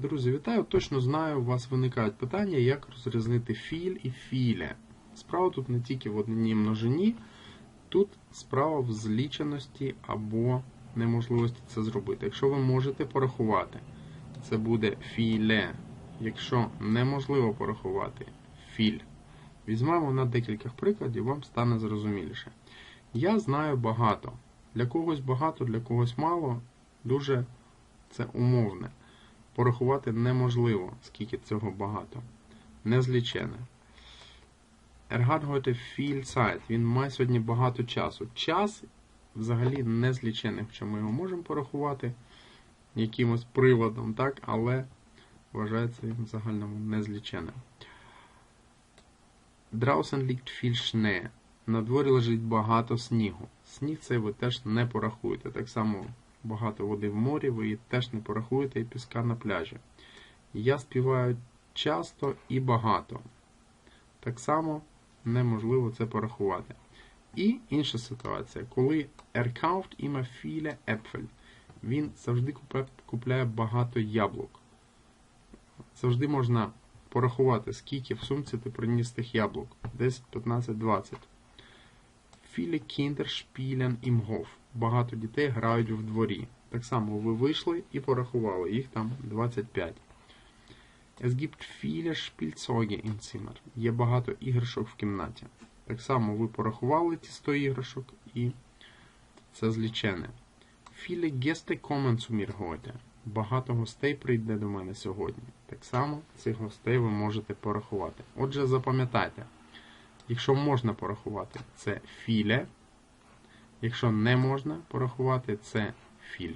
Друзі, вітаю! Точно знаю, у вас виникають питання, як розрізнити філь і філе. Справа тут не тільки в одній множині, тут справа в зліченості або неможливості це зробити. Якщо ви можете порахувати, це буде філе. Якщо неможливо порахувати філь. Візьмемо на декілька прикладів, вам стане зрозуміліше. Я знаю багато. Для когось багато, для когось мало. Дуже це умовне. Порахувати неможливо, скільки цього багато. Незлічене. Ергат heute viel. Він має сьогодні багато часу. Час взагалі незлічений, хоча ми його можемо порахувати якимось приводом, так? але вважається він в загальному незліченим. Draußen liegt viel. На дворі лежить багато снігу. Сніг цей ви теж не порахуєте. Так само багато води в морі, ви її теж не порахуєте і піска на пляжі. Я співаю часто і багато. Так само неможливо це порахувати. І інша ситуація, коли er kauft immer Äpfel. Він завжди купляє багато яблук. Завжди можна порахувати, скільки в сумці ти приніс тих яблук. 10, 15, 20. Viele Kinder spielen im Hof. Багато дітей грають в дворі. Так само ви вийшли і порахували, їх там 25. Es gibt viele Spielzeuge im Zimmer. Є багато іграшок в кімнаті. Так само ви порахували ті 100 іграшок і це злічене. Viele Gäste kommen zu mir heute. Багато гостей прийде до мене сьогодні. Так само цих гостей ви можете порахувати. Отже, запам'ятайте, якщо можна порахувати, це філе. Якщо не можна порахувати, це філь.